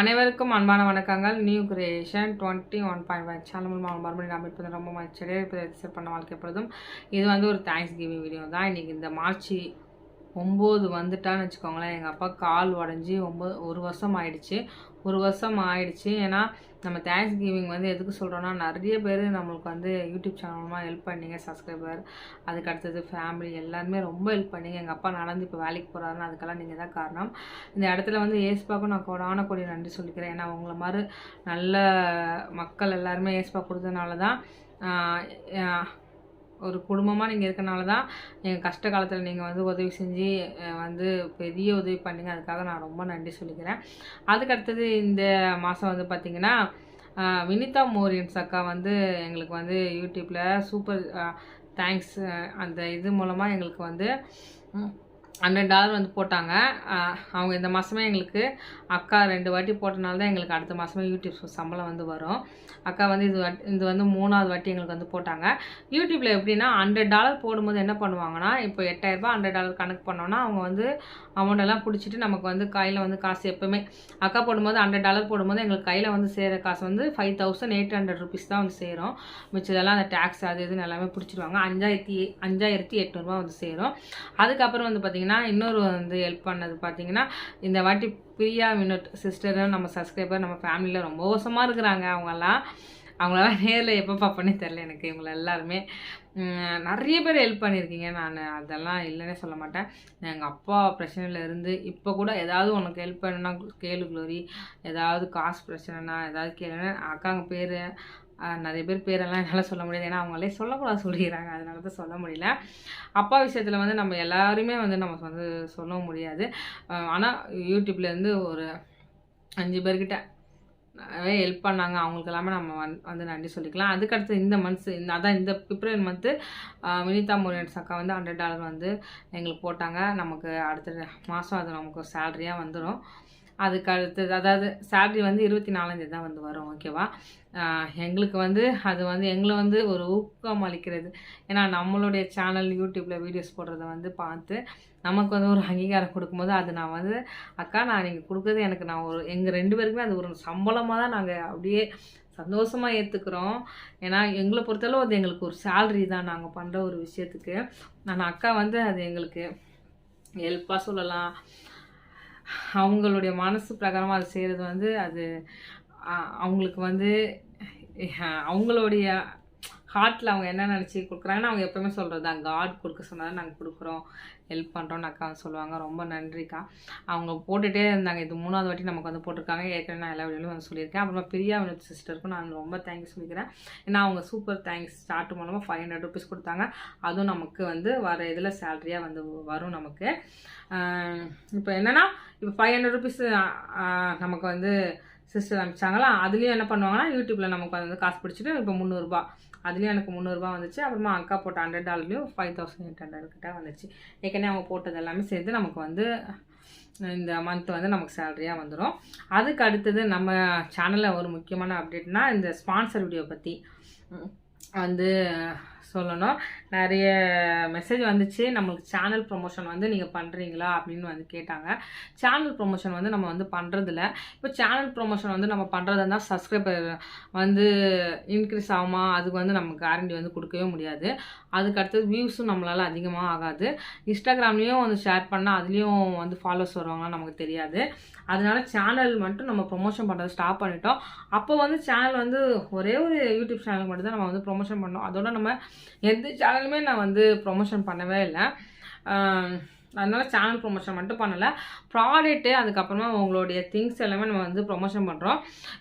அனைவருக்கும் அன்பான வணக்கங்கள். New creation twenty one point five channel மூலமாக மறுபடியும் நம்ம ரொம்ப மகிழ்ச்சியாக இப்போ ரெஜிஸ்டர் பண்ண வாழ்க்கை எப்பொழுதும். இது வந்து ஒரு தேங்க்ஸ் கிவிங் வீடியோ தான். இன்றைக்கி இந்த மார்ச் ஒம்பது வந்துட்டான்னு வச்சுக்கோங்களேன். எங்கள் அப்பா கால் உடஞ்சி ஒம்பது ஒரு வருஷம் ஆயிடுச்சு. ஒரு வருஷம் ஆயிடுச்சு. ஏன்னா நம்ம தேங்க்ஸ் கிவிங் வந்து எதுக்கு சொல்கிறோன்னா நிறைய பேர் நம்மளுக்கு வந்து யூடியூப் சேனல் மூலமாக ஹெல்ப் பண்ணீங்க சப்ஸ்கிரைபர் அதுக்கு அடுத்தது ஃபேமிலி எல்லாருமே ரொம்ப ஹெல்ப் பண்ணீங்க. எங்கள் அப்பா நடந்து இப்போ வேலைக்கு போகிறாருன்னு அதுக்கெல்லாம் நீங்கள் தான் காரணம். இந்த இடத்துல வந்து ஏஸ்பாக்கும் நான் கொடான கொடி நன்றி சொல்லிக்கிறேன். ஏன்னா உங்களை மாதிரி நல்ல மக்கள் எல்லாருமே ஏஸ்பா கொடுத்ததுனால தான் ஒரு குடும்பமாக நீங்கள் இருக்கனால தான் எங்கள் கஷ்ட காலத்தில் நீங்கள் வந்து உதவி செஞ்சு வந்து பெரிய உதவி பண்ணீங்க. அதுக்காக நான் ரொம்ப நன்றி சொல்லிக்கிறேன். அதுக்கு அடுத்தது இந்த மாதம் வந்து பார்த்திங்கன்னா வினிதா மோரியன்ஸ் அக்கா வந்து எங்களுக்கு வந்து யூடியூப்பில் சூப்பர் தேங்க்ஸ் அந்த இது மூலமாக எங்களுக்கு வந்து ஹண்ட்ரட் டாலர் வந்து போட்டாங்க. அவங்க இந்த மாதமே எங்களுக்கு அக்கா ரெண்டு வாட்டி போட்டனால தான் எங்களுக்கு அடுத்த மாதமே யூடியூப் சம்பளம் வந்து வரும். அக்கா வந்து இது வாட்டி இது வந்து மூணாவது வாட்டி எங்களுக்கு வந்து போட்டாங்க. யூடியூப்பில் எப்படின்னா ஹண்ட்ரட் டாலர் போடும்போது என்ன பண்ணுவாங்கன்னா இப்போ எட்டாயிரரூபா ஹண்ட்ரட் டாலர் கணக்கு பண்ணோன்னா அவங்க வந்து amount எல்லாம் பிடிச்சிட்டு நமக்கு வந்து கையில் வந்து காசு எப்போவுமே. அக்கா போடும்போது ஹண்ட்ரட் டாலர் போடும்போது எங்களுக்கு கையில் வந்து சேர காசு வந்து five thousand eight hundred rupees தான் வந்து சேரும். மிச்சதெல்லாம் அந்த டேக்ஸ் அது இதுன்னு எல்லாமே பிடிச்சிருவாங்க. அஞ்சாயிரத்தி அஞ்சாயிரத்தி எட்நூறுபா வந்து சேரும். அதுக்கப்புறம் வந்து பார்த்திங்கன்னா இன்னொரு வந்து ஹெல்ப் பண்ணது பார்த்தீங்கன்னா இந்த வாட்டி பிரியா வினோட் சிஸ்டரும் நம்ம சப்ஸ்கிரைபர் நம்ம ஃபேமிலியில் ரொம்ப மோசமாக இருக்கிறாங்க அவங்கெல்லாம். அவங்களெல்லாம் நேரில் எப்போ பார்ப்பேனே தெரில எனக்கு இவங்கள எல்லாருமே. நிறைய பேர் ஹெல்ப் பண்ணியிருக்கீங்க. நான் அதெல்லாம் இல்லைன்னே சொல்ல மாட்டேன். எங்கள் அப்பா பிரச்சனையில் இருந்து இப்போ கூட ஏதாவது உனக்கு ஹெல்ப் பண்ணுன்னா கேளு குளோரி. ஏதாவது காசு பிரச்சனைனா ஏதாவது கேளுன்னா அக்காங்க பேர் நிறைய பேர் பேரெல்லாம் என்னால் சொல்ல முடியாது. ஏன்னா அவங்களே சொல்லக்கூடாது சொல்லிடுறாங்க அதனால தான் சொல்ல முடியல. அப்பா விஷயத்தில் வந்து நம்ம எல்லாருமே வந்து நம்ம வந்து சொல்ல முடியாது. ஆனால் யூடியூப்லேருந்து ஒரு அஞ்சு பேர்கிட்ட நிறைய ஹெல்ப் பண்ணாங்க. அவங்களுக்கு எல்லாமே நம்ம வந் வந்து நன்றி சொல்லிக்கலாம். அதுக்கடுத்து இந்த மந்த்ஸ் இந்த அதான் இந்த பிப்ரவரி மந்த்து வினிதா மோரியன்ஸ் அக்கா வந்து ஹண்ட்ரட் டாலர் வந்து எங்களுக்கு போட்டாங்க. நமக்கு அடுத்த மாதம் அது நமக்கு சேலரியாக வந்துடும் அதுக்கு அடுத்தது அதாவது சேல்ரி வந்து இருபத்தி நாலாந்தேதி தான் வந்து வரும் ஓகேவா எங்களுக்கு வந்து அது வந்து எங்களை வந்து ஒரு ஊக்கம் அளிக்கிறது. ஏன்னா நம்மளுடைய சேனல் யூடியூப்பில் வீடியோஸ் போடுறத வந்து பார்த்து நமக்கு வந்து ஒரு அங்கீகாரம் கொடுக்கும்போது அது நான் வந்து அக்கா நான் நீங்கள் கொடுக்குறது எனக்கு நான் ஒரு எங்கள் ரெண்டு பேருக்குமே அது ஒரு சம்பளமாக தான் நாங்கள் அப்படியே சந்தோஷமாக ஏற்றுக்குறோம் ஏன்னா எங்களை பொறுத்தளவு அது எங்களுக்கு ஒரு சேல்ரி தான் நாங்கள் பண்ணுற ஒரு விஷயத்துக்கு. நான் அக்கா வந்து அது எங்களுக்கு ஹெல்ப்பாக சொல்லலாம். அவங்களுடைய மனசு பிரகாரமாக அது செய்கிறது வந்து அது அவங்களுக்கு வந்து அவங்களுடைய ஹார்ட்டில் அவங்க என்ன நினச்சி கொடுக்குறாங்கன்னா அவங்க எப்பவுமே சொல்கிறது தான் காட் கொடுக்க சொன்னாலும் நாங்கள் கொடுக்குறோம். ஹெல்ப் பண்ணுறோம்னு அக்கா வந்து சொல்லுவாங்க. ரொம்ப நன்றிக்கா. அவங்க போட்டுகிட்டே இருந்தாங்க. இது மூணாவது வாட்டி நமக்கு வந்து போட்டிருக்காங்க. ஏற்கனவே நான் எல்லா வீடியோலையும் வந்து சொல்லியிருக்கேன். அப்புறமா பிரியா வினோத் சிஸ்டருக்கும் நான் ரொம்ப தேங்க்ஸ் சொல்லிக்கிறேன். ஏன்னா அவங்க சூப்பர் தேங்க்ஸ் ஸ்டார்ட் மூலமாக ஃபைவ் ஹண்ட்ரட் ருபீஸ் கொடுத்தாங்க. அதுவும் நமக்கு வந்து வர இதில் சேலரியாக வந்து வரும் நமக்கு. இப்போ என்னென்னா இப்போ ஃபைவ் ஹண்ட்ரட் ருபீஸ் நமக்கு வந்து சிஸ்டர் அனுப்பிச்சாங்களா? அதுலேயும் என்ன பண்ணுவாங்கன்னா யூடியூப்பில் நமக்கு வந்து காசு பிடிச்சிட்டு இப்போ முந்நூறுரூபா அதுலேயும் எனக்கு முந்நூறுரூவா வந்துச்சு. அப்புறமா அக்கா போட்ட ஹண்ட்ரட் டாலர்லேயும் ஃபைவ் தௌசண்ட் எயிட் ஹண்ட்ரட் கிட்ட வந்துச்சு. ஏற்கனவே அவங்க போட்டது எல்லாமே சேர்த்து நமக்கு வந்து இந்த மந்த் வந்து நமக்கு சேலரியாக வந்துடும் அதுக்கு அடுத்தது நம்ம சேனலில் ஒரு முக்கியமான அப்டேட்னா இந்த ஸ்பான்சர் வீடியோ பற்றி வந்து சொல்லணும். நிறைய மெசேஜ் வந்துச்சு. நம்மளுக்கு சேனல் ப்ரொமோஷன் வந்து நீங்கள் பண்ணுறீங்களா அப்படின்னு வந்து கேட்டாங்க. சேனல் ப்ரொமோஷன் வந்து நம்ம வந்து பண்ணுறதில்ல இப்போ சேனல் ப்ரொமோஷன் வந்து நம்ம பண்ணுறதா இருந்தால் சப்ஸ்கிரைபர் வந்து இன்க்ரீஸ் ஆகுமா? அதுக்கு வந்து நம்ம கேரண்டி வந்து கொடுக்கவே முடியாது. அதுக்கு அடுத்தது வியூஸும் நம்மளால் அதிகமாக ஆகாது. இன்ஸ்டாகிராம்லேயும் வந்து ஷேர் பண்ணால் அதுலேயும் வந்து ஃபாலோஸ் வருவாங்கன்னு நமக்கு தெரியாது. அதனால சேனல் மட்டும் நம்ம ப்ரொமோஷன் பண்ணுறதை ஸ்டாப் பண்ணிட்டோம். அப்போ வந்து சேனல் வந்து ஒரே ஒரு யூடியூப் சேனல் மட்டும் தான் நம்ம வந்து ப்ரொமோஷன் பண்ணோம். அதோட நம்ம எந்த சேனலுமே நான் வந்து ப்ரொமோஷன் பண்ணவே இல்லை. அதனால் சேனல் ப்ரொமோஷன் மட்டும் பண்ணலை. ப்ராடக்ட்டு அதுக்கப்புறமா உங்களுடைய திங்ஸ் எல்லாமே நம்ம வந்து ப்ரொமோஷன் பண்ணுறோம்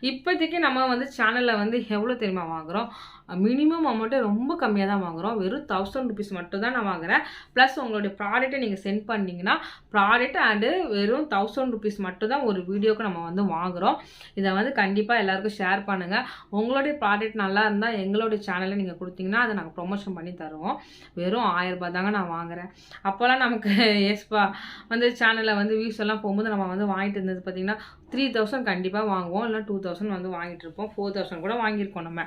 இப்போதைக்கு நம்ம வந்து சேனலில் வந்து எவ்வளோ தெரியுமா வாங்குகிறோம் மினிமம் அமௌண்ட்டே ரொம்ப கம்மியாக தான் வாங்குகிறோம் வெறும் தௌசண்ட் ருபீஸ் மட்டும் தான் நான் வாங்குகிறேன் ப்ளஸ் உங்களுடைய ப்ராடக்ட்டை நீங்கள் சென்ட் பண்ணிங்கன்னா ப்ராடக்ட் அண்டு வெறும் தௌசண்ட் ருபீஸ் மட்டும் தான் ஒரு வீடியோக்கு நம்ம வந்து வாங்குகிறோம் இதை வந்து கண்டிப்பாக எல்லாருக்கும் ஷேர் பண்ணுங்கள் உங்களுடைய ப்ராடக்ட் நல்லா இருந்தால் எங்களுடைய சேனலில் நீங்கள் கொடுத்தீங்கன்னா அதை நாங்கள் ப்ரொமோஷன் பண்ணி தருவோம். வெறும் ஆயிரரூபா தாங்க நான் வாங்குறேன். அப்போல்லாம் நமக்கு எஸ்பா வந்து சேனலில் வந்து வியூஸ் எல்லாம் போகும்போது நம்ம வந்து வாங்கிட்டு இருந்தது பார்த்தீங்கன்னா த்ரீ தௌசண்ட் கண்டிப்பாக வாங்குவோம். இல்லை டூ தௌசண்ட் வந்து வாங்கிட்டு இருப்போம். ஃபோர் தௌசண்ட் கூட வாங்கியிருக்கோம் நம்ம.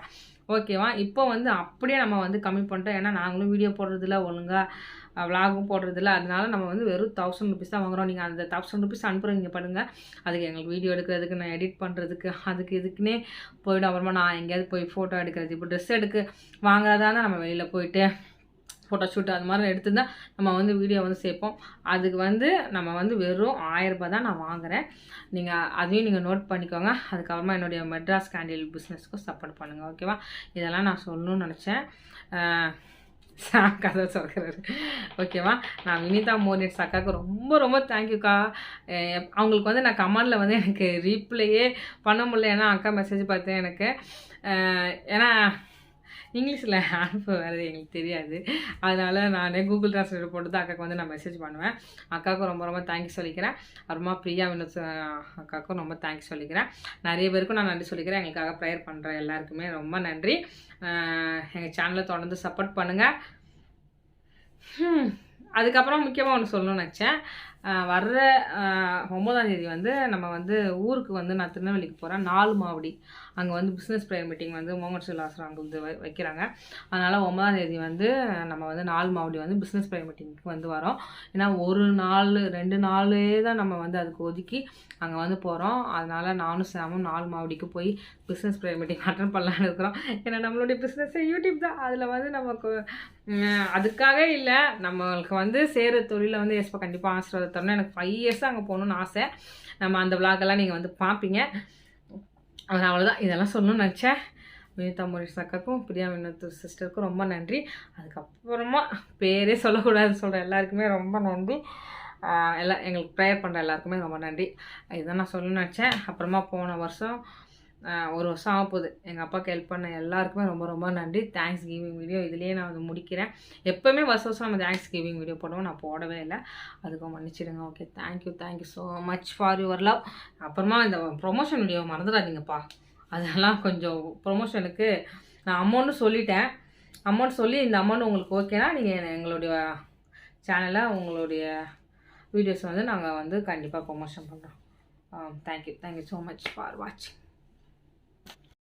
ஓகேவா? இப்போ வந்து அப்படியே நம்ம வந்து கம்மி பண்ணிட்டோம். ஏன்னா நாங்களும் வீடியோ போடுறதில்ல ஒழுங்காக விலாகும் போடுறதில்ல. அதனால நம்ம வந்து வெறும் தௌசண்ட் ருபீஸ் தான் வாங்குகிறோம் நீங்கள் அந்த தௌசண்ட் ருபீஸ் அனுப்புகிறீங்க பாருங்கள் அதுக்கு எங்களுக்கு வீடியோ எடுக்கிறதுக்கு நான் எடிட் பண்ணுறதுக்கு அதுக்கு இதுக்குன்னே போயிடும். அப்புறமா நான் எங்கேயாவது போய் ஃபோட்டோ எடுக்கிறது. இப்போ ட்ரெஸ் எடுக்க வாங்குறதா தான் நம்ம வெளியில் போயிட்டு ஃபோட்டோ ஷூட் அது மாதிரி எடுத்துருந்தா நம்ம வந்து வீடியோ வந்து சேர்ப்போம் அதுக்கு வந்து நம்ம வந்து வெறும் ஆயரரூபா தான் நான் வாங்குகிறேன் நீங்கள் அதையும் நீங்கள் நோட் பண்ணிக்கோங்க. அதுக்கப்புறமா என்னுடைய மெட்ராஸ் கேண்டில் பிஸ்னஸ்க்கும் சப்போர்ட் பண்ணுங்கள் ஓகேவா இதெல்லாம் நான் சொல்லணும்னு நினச்சேன். சாம் கதை சொல்கிறாரு ஓகேவா நான் வினிதா மோனிட்ஸ் அக்காவுக்கு ரொம்ப ரொம்ப தேங்க்யூக்கா அவங்களுக்கு வந்து நான் கமெண்டில் வந்து எனக்கு ரீப்ளையே பண்ண முடியல. ஏன்னா அக்கா மெசேஜ் பார்த்தேன் எனக்கு. ஏன்னா இங்கிலீஷில் ஆப் வேறு எங்களுக்கு தெரியாது. அதனால் நான் கூகுள் ட்ரான்ஸ்லேட்டர் போட்டு தான் அக்காவுக்கு வந்து நான் மெசேஜ் பண்ணுவேன். அக்காவுக்கும் ரொம்ப ரொம்ப தேங்க்ஸ் சொல்லிக்கிறேன். அப்புறமா பிரியா வினோத் அக்காவுக்கும் ரொம்ப தேங்க்ஸ் சொல்லிக்கிறேன். நிறைய பேருக்கும் நான் நன்றி சொல்லிக்கிறேன். எங்களுக்காக ப்ரேயர் பண்ணுற எல்லாருக்குமே ரொம்ப நன்றி. எங்கள் சேனலை தொடர்ந்து சப்போர்ட் பண்ணுங்கள் அதுக்கப்புறம் முக்கியமாக ஒன்று சொல்லணும்னு நினச்சேன். வர்ற ஒம்பதாம் தேதி வந்து நம்ம வந்து ஊருக்கு வந்து நான் திருநெல்வேலிக்கு போகிறேன் நாலு மாவடி. அங்கே வந்து பிஸ்னஸ் ப்ரேயர் மீட்டிங் வந்து மோகன் ஸ்ரீலாசர் அங்கே வந்து வைக்கிறாங்க. அதனால் ஒம்பதாம் தேதி வந்து நம்ம வந்து நாலு மாவடி வந்து பிஸ்னஸ் ப்ரேயர் மீட்டிங்க்கு வந்து வரோம். ஏன்னா ஒரு நாள் ரெண்டு நாளே தான் நம்ம வந்து அதுக்கு ஒதுக்கி அங்கே வந்து போகிறோம் அதனால் நானும் சாமும் நாலு மாவடிக்கு போய் பிஸ்னஸ் ப்ரேயர் மீட்டிங் அட்டன் பண்ணலான்னு இருக்கிறோம். ஏன்னா நம்மளுடைய பிஸ்னஸ்ஸே யூடியூப் தான். அதில் வந்து நமக்கு அதுக்காக இல்லை. நம்மளுக்கு வந்து சேர தொழிலில் வந்து எஸ்பா கண்டிப்பாக ஆசீர்வாதம் தரணும். எனக்கு ஃபைவ் இயர்ஸ் அங்கே போகணுன்னு ஆசை. நம்ம அந்த விளாகெல்லாம் நீங்கள் வந்து பார்ப்பீங்க அது அவ்வளோதான் இதெல்லாம் சொல்லணும்னு நினச்சேன். வினிதா முரேஷ் அக்காக்கும் பிரியா வினத்து சிஸ்டருக்கும் ரொம்ப நன்றி. அதுக்கப்புறமா பேரே சொல்லக்கூடாதுன்னு சொல்கிற எல்லாருக்குமே ரொம்ப நன்றி. எல்லாம் எங்களுக்கு ப்ரேயர் பண்ணுற எல்லாருக்குமே ரொம்ப நன்றி. இதுதான் நான் சொல்லணும்னு நினச்சேன். அப்புறமா போன வருஷம் ஒரு வருஷம் ஆக போகுது. எங்கள் அப்பாவுக்கு ஹெல்ப் பண்ண எல்லாருக்குமே ரொம்ப ரொம்ப நன்றி. தேங்க்ஸ் கிவிங் வீடியோ இதுலேயே நான் வந்து முடிக்கிறேன். எப்போவுமே வருஷம் வருஷம் நம்ம தேங்க்ஸ் கிவிங் வீடியோ போடுவோம். நான் போடவே இல்லை. அதுக்கும் மன்னிச்சிடுங்க. Okay thank you thank you so much for your love அப்புறமா இந்த ப்ரொமோஷன் வீடியோ மறந்துடாதீங்கப்பா. அதெல்லாம் கொஞ்சம் ப்ரொமோஷனுக்கு நான் அமௌண்ட்டும் சொல்லிட்டேன். அமௌண்ட் சொல்லி இந்த அமௌண்ட் உங்களுக்கு ஓகேனா நீங்கள் எங்களுடைய சேனலில் உங்களுடைய வீடியோஸ் வந்து நாங்கள் வந்து கண்டிப்பாக ப்ரொமோஷன் பண்ணுறோம் thank you thank you so much for வாட்சிங்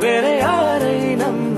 வேற யாரை நம்ப